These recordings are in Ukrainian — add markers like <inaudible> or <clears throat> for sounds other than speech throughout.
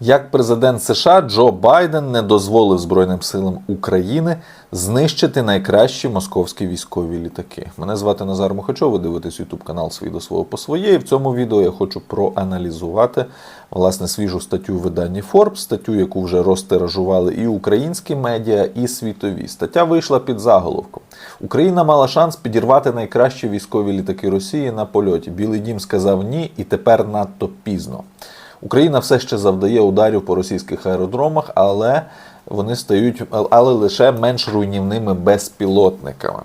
Як президент США Джо Байден не дозволив Збройним силам України знищити найкращі московські військові літаки. Мене звати Назар Мухачов, ви дивитесь YouTube канал «Свій до свого по своє. І в цьому відео я хочу проаналізувати власне свіжу статтю в виданні Forbes, статтю, яку вже розтиражували і українські медіа, і світові. Стаття вийшла під заголовком. Україна мала шанс підірвати найкращі військові літаки Росії на польоті. Білий дім сказав ні, і тепер надто пізно. Україна все ще завдає ударів по російських аеродромах, але вони стають але лише менш руйнівними безпілотниками.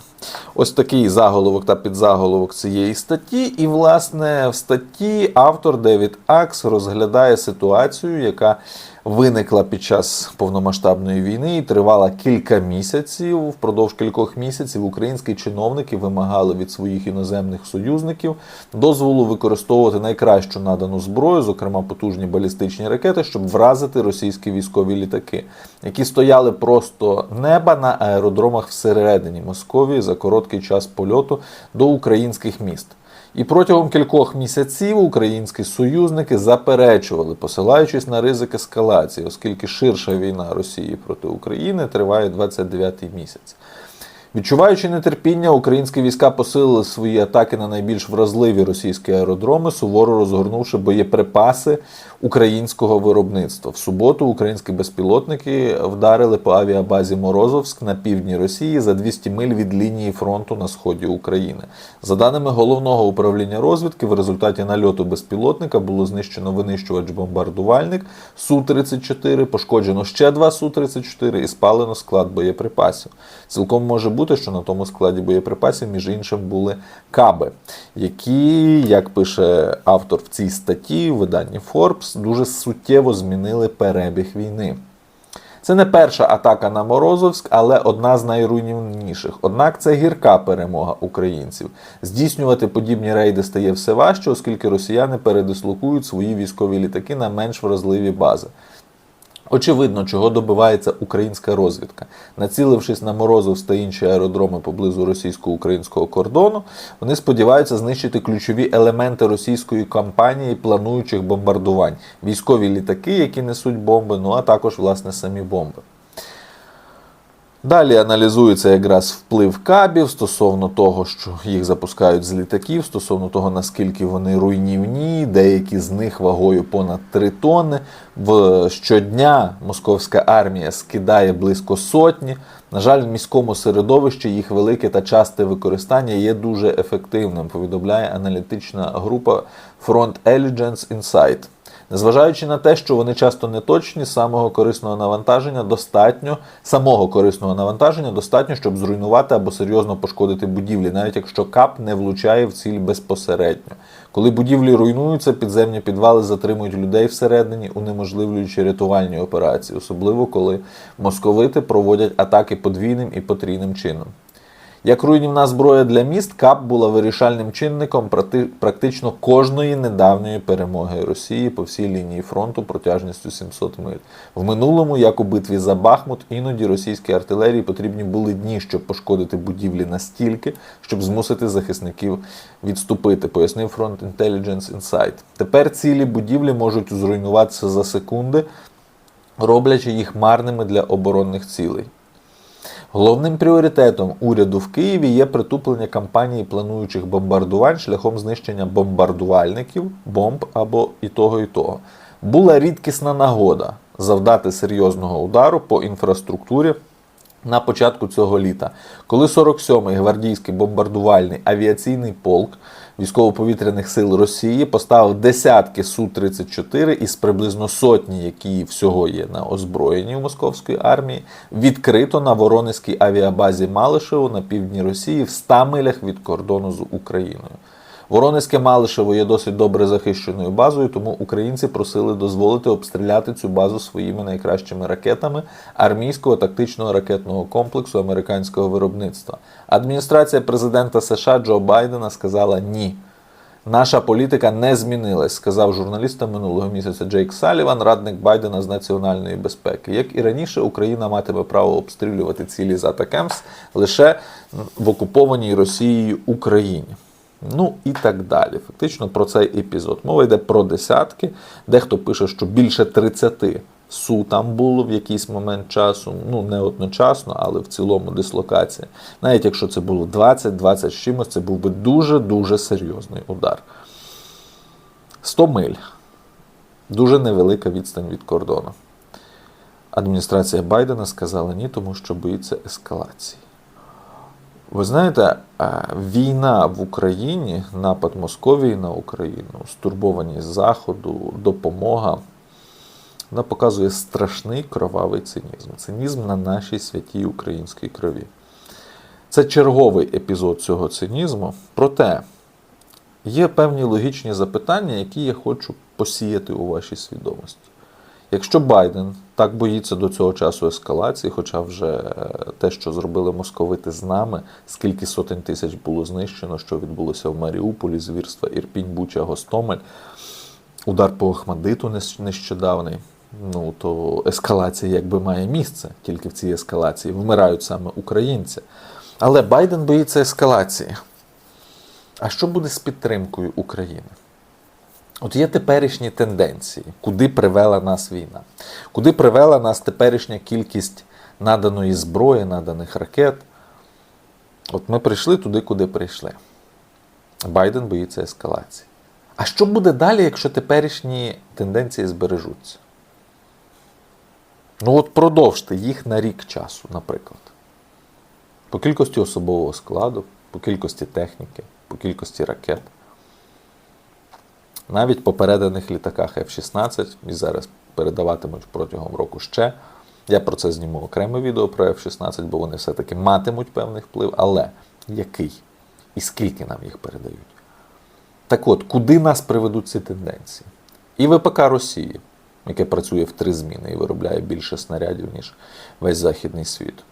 Ось такий заголовок та підзаголовок цієї статті. І, власне, в статті автор Девід Акс розглядає ситуацію, яка виникла під час повномасштабної війни і тривала кілька місяців. Впродовж кількох місяців українські чиновники вимагали від своїх іноземних союзників дозволу використовувати найкращу надану зброю, зокрема потужні балістичні ракети, щоб вразити російські військові літаки, які стояли просто неба на аеродромах всередині Московії за короткий час польоту до українських міст. І протягом кількох місяців українські союзники заперечували, посилаючись на ризик ескалації, оскільки ширша війна Росії проти України триває 29-й місяць. Відчуваючи нетерпіння, українські війська посилили свої атаки на найбільш вразливі російські аеродроми, суворо розгорнувши боєприпаси українського виробництва. В суботу українські безпілотники вдарили по авіабазі Морозовськ на півдні Росії за 200 миль від лінії фронту на сході України. За даними головного управління розвідки, в результаті нальоту безпілотника було знищено винищувач-бомбардувальник Су-34, пошкоджено ще два Су-34 і спалено склад боєприпасів. Цілком може бути, що на тому складі боєприпасів, між іншим, були каби, які, як пише автор в цій статті, в виданні Forbes, дуже суттєво змінили перебіг війни. Це не перша атака на Морозовськ, але одна з найруйнівніших. Однак це гірка перемога українців. Здійснювати подібні рейди стає все важче, оскільки росіяни передислокують свої військові літаки на менш вразливі бази. Очевидно, чого добивається українська розвідка. Націлившись на Морозовськ та інші аеродроми поблизу російсько-українського кордону, вони сподіваються знищити ключові елементи російської кампанії плануючих бомбардувань, військові літаки, які несуть бомби, ну а також власне самі бомби. Далі аналізується якраз вплив кабів стосовно того, що їх запускають з літаків, стосовно того, наскільки вони руйнівні, деякі з них вагою понад 3 тонни. В щодня московська армія скидає близько сотні. На жаль, в міському середовищі їх велике та часте використання є дуже ефективним. Повідомляє аналітична група Front Intelligence Insight. Незважаючи на те, що вони часто не точні, самого корисного навантаження достатньо, самого корисного навантаження достатньо, щоб зруйнувати або серйозно пошкодити будівлі, навіть якщо кап не влучає в ціль безпосередньо. Коли будівлі руйнуються, підземні підвали затримують людей всередині, унеможливлюючи рятувальні операції, особливо коли московити проводять атаки подвійним і потрійним чином. Як руйнівна зброя для міст, КАП була вирішальним чинником практично кожної недавньої перемоги Росії по всій лінії фронту протяжністю 700 миль. В минулому, як у битві за Бахмут, іноді російській артилерії потрібні були дні, щоб пошкодити будівлі настільки, щоб змусити захисників відступити, пояснив Front Intelligence Insight. Тепер цілі будівлі можуть зруйнуватися за секунди, роблячи їх марними для оборонних цілей. Головним пріоритетом уряду в Києві є притуплення кампанії плануючих бомбардувань шляхом знищення бомбардувальників, бомб або і того, і того. Була рідкісна нагода завдати серйозного удару по інфраструктурі. На початку цього літа, коли 47-й гвардійський бомбардувальний авіаційний полк військово-повітряних сил Росії поставив десятки Су-34 із приблизно сотні, які всього є на озброєнні в московської армії, відкрито на Воронезькій авіабазі Малишево на півдні Росії в 100 милях від кордону з Україною. Воронезьке Малишево є досить добре захищеною базою, тому українці просили дозволити обстріляти цю базу своїми найкращими ракетами армійського тактичного ракетного комплексу американського виробництва. Адміністрація президента США Джо Байдена сказала ні. Наша політика не змінилась, сказав журналістам минулого місяця Джейк Саліван, радник Байдена з національної безпеки. Як і раніше, Україна матиме право обстрілювати цілі з Атакемс лише в окупованій Росією Україні. Ну і так далі. Фактично про цей епізод. Мова йде про десятки. Дехто пише, що більше 30 су там було в якийсь момент часу, ну не одночасно, але в цілому дислокація. Навіть якщо це було 20-20 з чимось, це був би дуже-дуже серйозний удар. 100 миль. Дуже невелика відстань від кордону. Адміністрація Байдена сказала ні, тому що боїться ескалації. Ви знаєте, е, війна в Україні, напад Московії на Україну, стурбованість Заходу, допомога, вона показує страшний кровавий цинізм. Цинізм на нашій святій українській крові. Це черговий епізод цього цинізму. Проте є певні логічні запитання, які я хочу посіяти у вашій свідомості. Якщо Байден так боїться до цього часу ескалації, хоча вже те, що зробили московити з нами, скільки сотень тисяч було знищено, що відбулося в Маріуполі, звірства Ірпінь, Буча, Гостомель, удар по Охмадиту нещ- нещодавний. Ну то ескалація якби має місце, тільки в цій ескалації вмирають саме українці. Але Байден боїться ескалації. А що буде з підтримкою України? От є теперішні тенденції, куди привела нас війна, куди привела нас теперішня кількість наданої зброї, наданих ракет. От ми прийшли туди, куди прийшли. Байден боїться ескалації. А що буде далі, якщо теперішні тенденції збережуться? Ну, от продовжте їх на рік часу, наприклад. По кількості особового складу, по кількості техніки, по кількості ракет. Навіть по переданих літаках F-16 і зараз передаватимуть протягом року ще. Я про це зніму окреме відео про F-16, бо вони все-таки матимуть певний вплив. Але який і скільки нам їх передають? Так от, куди нас приведуть ці тенденції? І ВПК Росії, яке працює в три зміни і виробляє більше снарядів, ніж весь західний світ.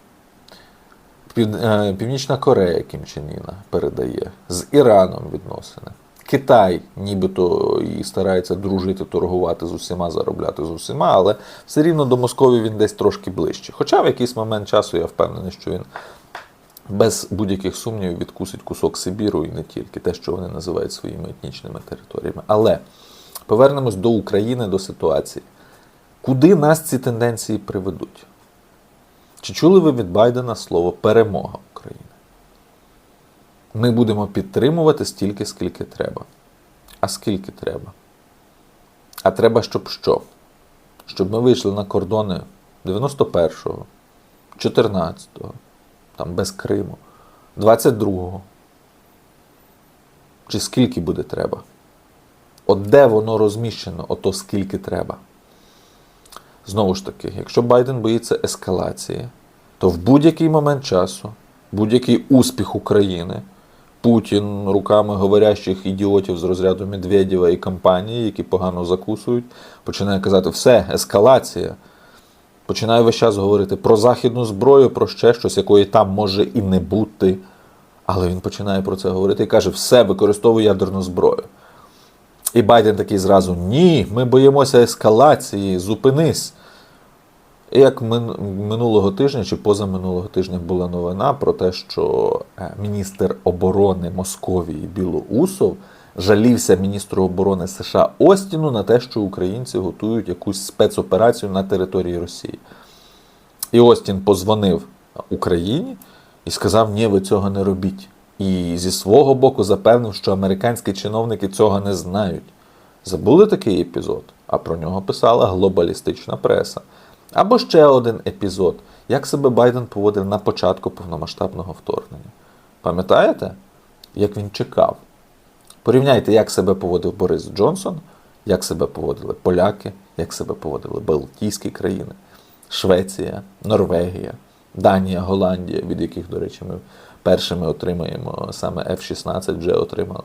Е, Північна Корея Кім Чен Іна передає, з Іраном відносини. Китай нібито і старається дружити, торгувати з усіма, заробляти з усіма, але все рівно до Московії він десь трошки ближче. Хоча в якийсь момент часу я впевнений, що він без будь-яких сумнівів відкусить кусок Сибіру і не тільки те, що вони називають своїми етнічними територіями. Але повернемось до України, до ситуації. Куди нас ці тенденції приведуть? Чи чули ви від Байдена слово перемога? Ми будемо підтримувати стільки, скільки треба. А скільки треба? А треба, щоб що? Щоб ми вийшли на кордони 91-го, 14-го, там без Криму, 22-го. Чи скільки буде треба? От де воно розміщено, ото скільки треба. Знову ж таки, якщо Байден боїться ескалації, то в будь-який момент часу, будь-який успіх України, Путін руками говорящих ідіотів з розряду Медведєва і компанії, які погано закусують, починає казати, все, ескалація. Починає весь час говорити про західну зброю, про ще щось, якої там може і не бути. Але він починає про це говорити і каже: все, використовуй ядерну зброю. І Байден такий зразу: ні, ми боїмося ескалації, зупинись. І як минулого тижня чи позаминулого тижня була новина про те, що міністр оборони Московії Білоусов жалівся міністру оборони США Остіну на те, що українці готують якусь спецоперацію на території Росії. І Остін позвонив Україні і сказав: ні, ви цього не робіть. І зі свого боку запевнив, що американські чиновники цього не знають. Забули такий епізод, а про нього писала глобалістична преса. Або ще один епізод, як себе Байден поводив на початку повномасштабного вторгнення. Пам'ятаєте, як він чекав? Порівняйте, як себе поводив Борис Джонсон, як себе поводили поляки, як себе поводили Балтійські країни, Швеція, Норвегія, Данія, Голландія, від яких, до речі, ми першими отримаємо саме F-16 вже отримали.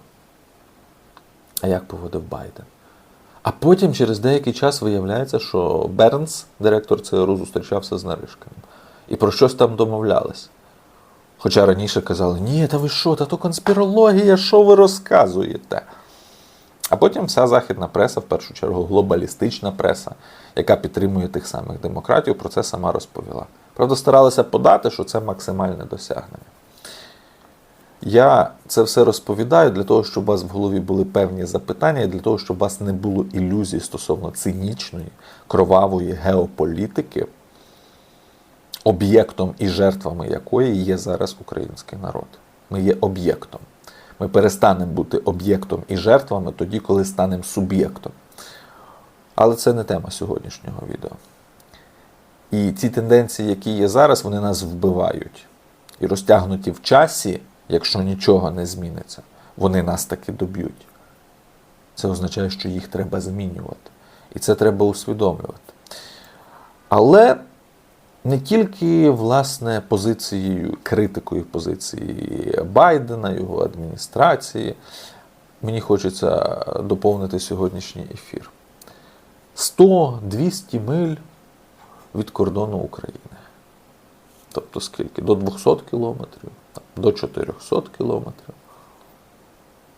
А як поводив Байден? А потім через деякий час виявляється, що Бернс, директор ЦРУ, зустрічався з Наришкиним. І про щось там домовлялись. Хоча раніше казали, ні, та ви що, та то конспірологія, що ви розказуєте? А потім вся західна преса, в першу чергу глобалістична преса, яка підтримує тих самих демократів, про це сама розповіла. Правда, старалися подати, що це максимальне досягнення. Я це все розповідаю для того, щоб у вас в голові були певні запитання, і для того, щоб у вас не було ілюзій стосовно цинічної, кровавої геополітики, об'єктом і жертвами якої є зараз український народ. Ми є об'єктом. Ми перестанемо бути об'єктом і жертвами тоді, коли станемо суб'єктом. Але це не тема сьогоднішнього відео. І ці тенденції, які є зараз, вони нас вбивають. І розтягнуті в часі, якщо нічого не зміниться, вони нас таки доб'ють. Це означає, що їх треба змінювати. І це треба усвідомлювати. Але не тільки власне позицією, критикою позиції Байдена, його адміністрації, мені хочеться доповнити сьогоднішній ефір. 100-200 миль від кордону України. Тобто скільки? До 200 кілометрів, до 400 кілометрів.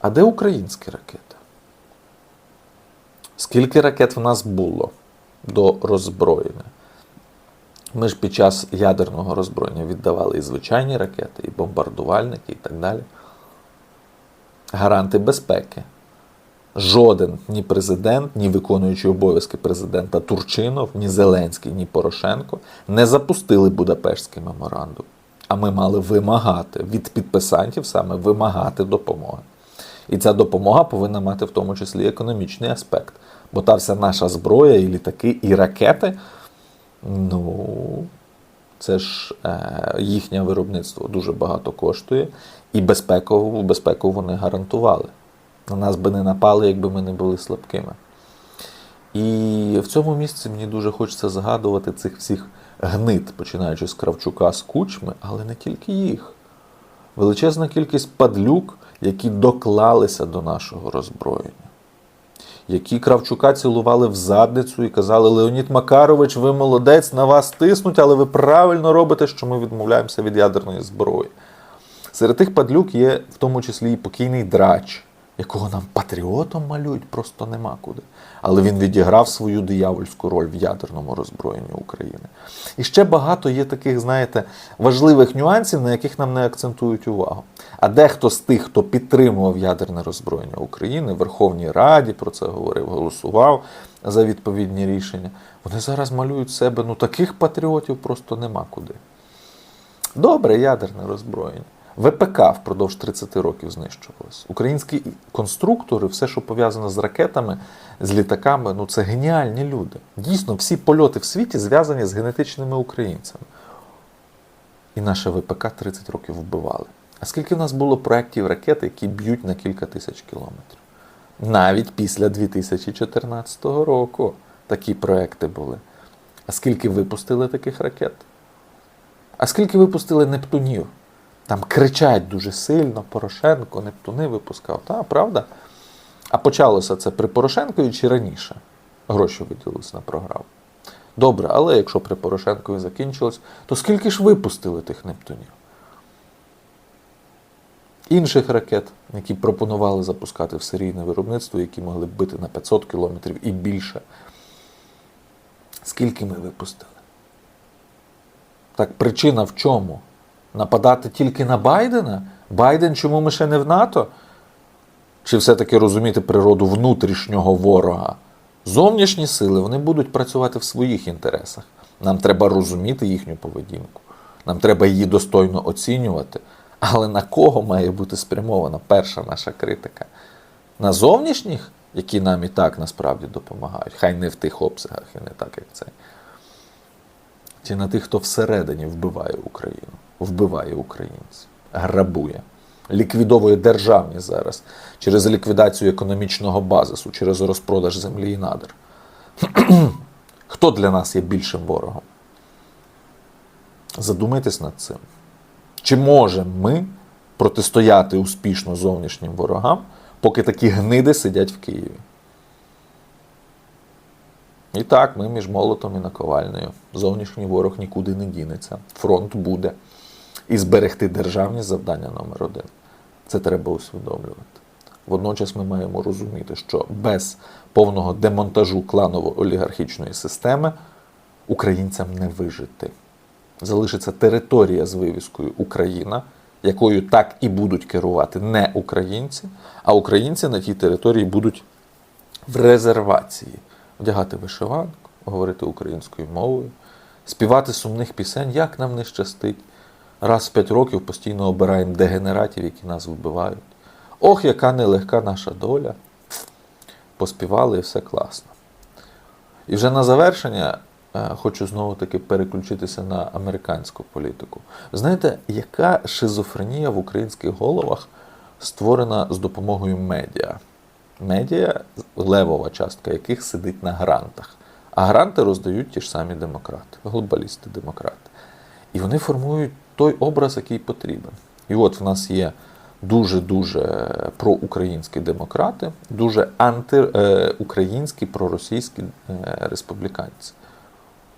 А де українські ракети? Скільки ракет в нас було до роззброєння? Ми ж під час ядерного роззброєння віддавали і звичайні ракети, і бомбардувальники, і так далі. Гаранти безпеки. Жоден ні президент, ні виконуючий обов'язки президента Турчинов, ні Зеленський, ні Порошенко не запустили Будапештський меморандум. А ми мали вимагати від підписантів саме вимагати допомоги. І ця допомога повинна мати в тому числі економічний аспект. Бо та вся наша зброя, і літаки, і ракети, ну, це ж е, їхнє виробництво дуже багато коштує, і безпекову безпеку вони гарантували. На нас би не напали, якби ми не були слабкими. І в цьому місці мені дуже хочеться згадувати цих всіх гнид, починаючи з Кравчука, з кучми, але не тільки їх. Величезна кількість падлюк, які доклалися до нашого роззброєння, які Кравчука цілували в задницю і казали: Леонід Макарович, ви молодець, на вас тиснуть, але ви правильно робите, що ми відмовляємося від ядерної зброї. Серед тих падлюк є в тому числі і покійний драч, якого нам патріотом малюють, просто нема куди. Але він відіграв свою диявольську роль в ядерному роззброєнні України. І ще багато є таких, знаєте, важливих нюансів, на яких нам не акцентують увагу. А дехто з тих, хто підтримував ядерне роззброєння України, в Верховній Раді про це говорив, голосував за відповідні рішення, вони зараз малюють себе, ну таких патріотів просто нема куди. Добре, ядерне роззброєння. ВПК впродовж 30 років знищувалось. Українські конструктори, все, що пов'язано з ракетами, з літаками, ну це геніальні люди. Дійсно, всі польоти в світі зв'язані з генетичними українцями. І наше ВПК 30 років вбивали. А скільки в нас було проєктів ракет, які б'ють на кілька тисяч кілометрів? Навіть після 2014 року такі проекти були. А скільки випустили таких ракет? А скільки випустили Нептунів? Там кричать дуже сильно, Порошенко, Нептуни випускав. Та, правда? А почалося це при Порошенкові чи раніше? Гроші виділилися на програму. Добре, але якщо при Порошенкові закінчилось, то скільки ж випустили тих Нептунів? Інших ракет, які пропонували запускати в серійне виробництво, які могли б бити на 500 кілометрів і більше. Скільки ми випустили? Так причина в чому? Нападати тільки на Байдена? Байден, чому ми ще не в НАТО? Чи все-таки розуміти природу внутрішнього ворога? Зовнішні сили вони будуть працювати в своїх інтересах. Нам треба розуміти їхню поведінку. Нам треба її достойно оцінювати. Але на кого має бути спрямована перша наша критика? На зовнішніх, які нам і так насправді допомагають, хай не в тих обсягах і не так, як це. Чи на тих, хто всередині вбиває Україну, вбиває українців, грабує, ліквідовує державність зараз через ліквідацію економічного базису, через розпродаж землі і надр. <clears throat> Хто для нас є більшим ворогом? Задумайтесь над цим. Чи можемо ми протистояти успішно зовнішнім ворогам, поки такі гниди сидять в Києві? І так, ми між молотом і наковальнею. Зовнішній ворог нікуди не дінеться. Фронт буде. І зберегти державність завдання номер один. Це треба усвідомлювати. Водночас ми маємо розуміти, що без повного демонтажу кланово-олігархічної системи українцям не вижити. Залишиться територія з вивіскою Україна, якою так і будуть керувати не українці, а українці на тій території будуть в резервації вдягати вишиванку, говорити українською мовою, співати сумних пісень, як нам не щастить. Раз в п'ять років постійно обираємо дегенератів, які нас вбивають. Ох, яка нелегка наша доля. Поспівали і все класно. І вже на завершення е, хочу знову таки переключитися на американську політику. Знаєте, яка шизофренія в українських головах створена з допомогою медіа? Медіа, левова частка яких сидить на грантах. А гранти роздають ті ж самі демократи, глобалісти, демократи. І вони формують той образ, який потрібен. І от в нас є дуже-дуже проукраїнські демократи, дуже антиукраїнські, проросійські е, республіканці.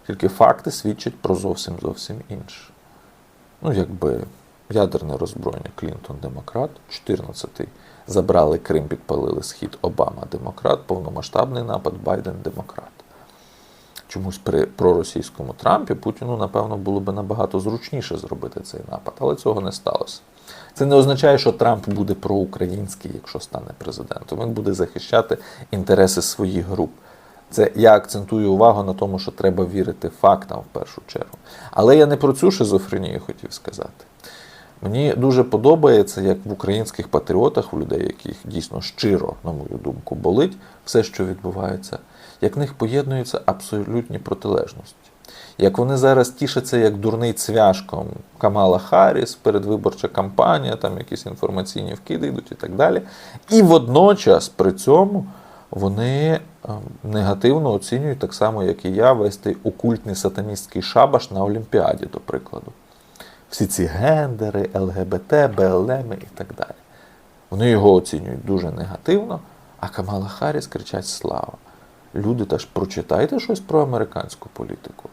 Тільки факти свідчать про зовсім зовсім інше. Ну, якби ядерне роззброєння Клінтон демократ, 14-й забрали Крим, підпалили схід Обама демократ, повномасштабний напад Байден демократ. Чомусь при проросійському Трампі Путіну, напевно, було би набагато зручніше зробити цей напад, але цього не сталося. Це не означає, що Трамп буде проукраїнський, якщо стане президентом. Він буде захищати інтереси своїх груп. Це я акцентую увагу на тому, що треба вірити фактам в першу чергу. Але я не про цю шизофренію хотів сказати. Мені дуже подобається, як в українських патріотах, у людей, яких дійсно щиро, на мою думку, болить все, що відбувається, як в них поєднуються абсолютні протилежності. Як вони зараз тішаться як дурний цвяшком Камала Харріс, передвиборча кампанія, там якісь інформаційні вкиди йдуть і так далі. І водночас при цьому вони ем, негативно оцінюють так само, як і я, весь той окультний сатаністський шабаш на Олімпіаді, до прикладу. Всі ці гендери, ЛГБТ, БЛМ і так далі. Вони його оцінюють дуже негативно, а Камала Харріс кричать Слава! Люди теж прочитайте щось про американську політику.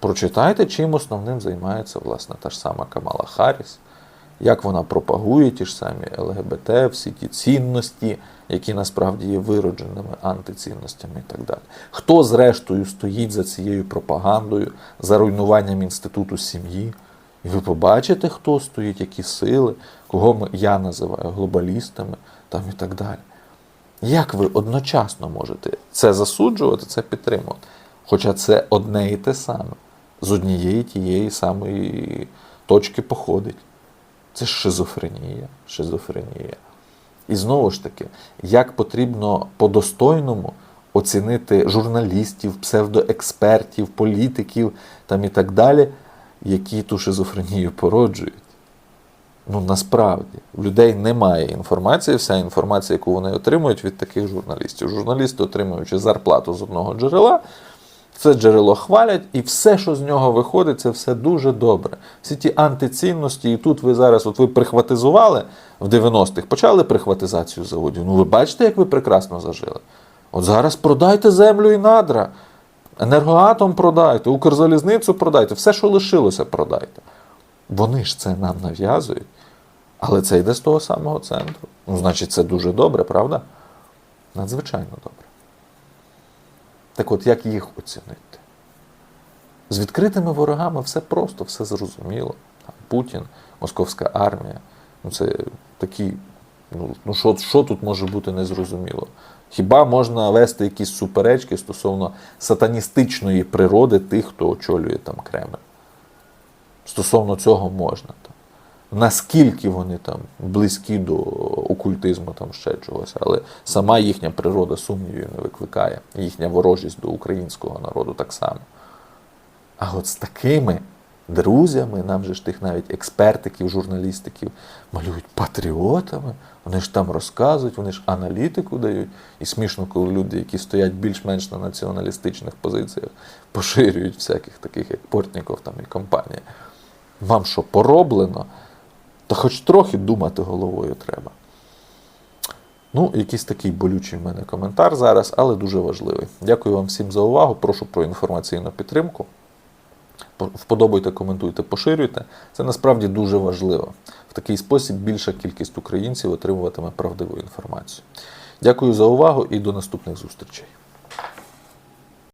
Прочитайте, чим основним займається власне та ж сама Камала Харріс, як вона пропагує ті ж самі ЛГБТ, всі ті цінності, які насправді є виродженими антицінностями і так далі. Хто, зрештою, стоїть за цією пропагандою, за руйнуванням інституту сім'ї? І ви побачите, хто стоїть, які сили, кого я називаю глобалістами там і так далі. Як ви одночасно можете це засуджувати, це підтримувати? Хоча це одне і те саме, з однієї тієї самої точки походить. Це шизофренія, шизофренія. І знову ж таки, як потрібно по-достойному оцінити журналістів, псевдоекспертів, політиків там і так далі, які ту шизофренію породжують. Ну насправді в людей немає інформації, вся інформація, яку вони отримують від таких журналістів. Журналісти, отримуючи зарплату з одного джерела, це джерело хвалять, і все, що з нього виходить, це все дуже добре. Всі ті антицінності, і тут ви зараз, от ви прихватизували в 90-х, почали прихватизацію заводів. Ну ви бачите, як ви прекрасно зажили. От зараз продайте землю і надра, енергоатом продайте, Укрзалізницю продайте, все, що лишилося, продайте. Вони ж це нам нав'язують. Але це йде з того самого центру. Ну, значить, це дуже добре, правда? Надзвичайно добре. Так от, як їх оцінити? З відкритими ворогами все просто, все зрозуміло. Путін, московська армія. Ну, це такі. Ну, ну що, що тут може бути незрозуміло? Хіба можна вести якісь суперечки стосовно сатаністичної природи тих, хто очолює там Кремль? Стосовно цього можна. Там. Наскільки вони там близькі до окультизму, там ще чогось, але сама їхня природа сумнівів не викликає, їхня ворожість до українського народу так само. А от з такими друзями, нам же ж тих навіть експертиків, журналістиків малюють патріотами, вони ж там розказують, вони ж аналітику дають. І смішно, коли люди, які стоять більш-менш на націоналістичних позиціях, поширюють всяких таких, як Портніков там і компанія. Вам що пороблено, то хоч трохи думати головою треба. Ну, якийсь такий болючий в мене коментар зараз, але дуже важливий. Дякую вам всім за увагу. Прошу про інформаційну підтримку. Вподобайте, коментуйте, поширюйте. Це насправді дуже важливо. В такий спосіб більша кількість українців отримуватиме правдиву інформацію. Дякую за увагу і до наступних зустрічей.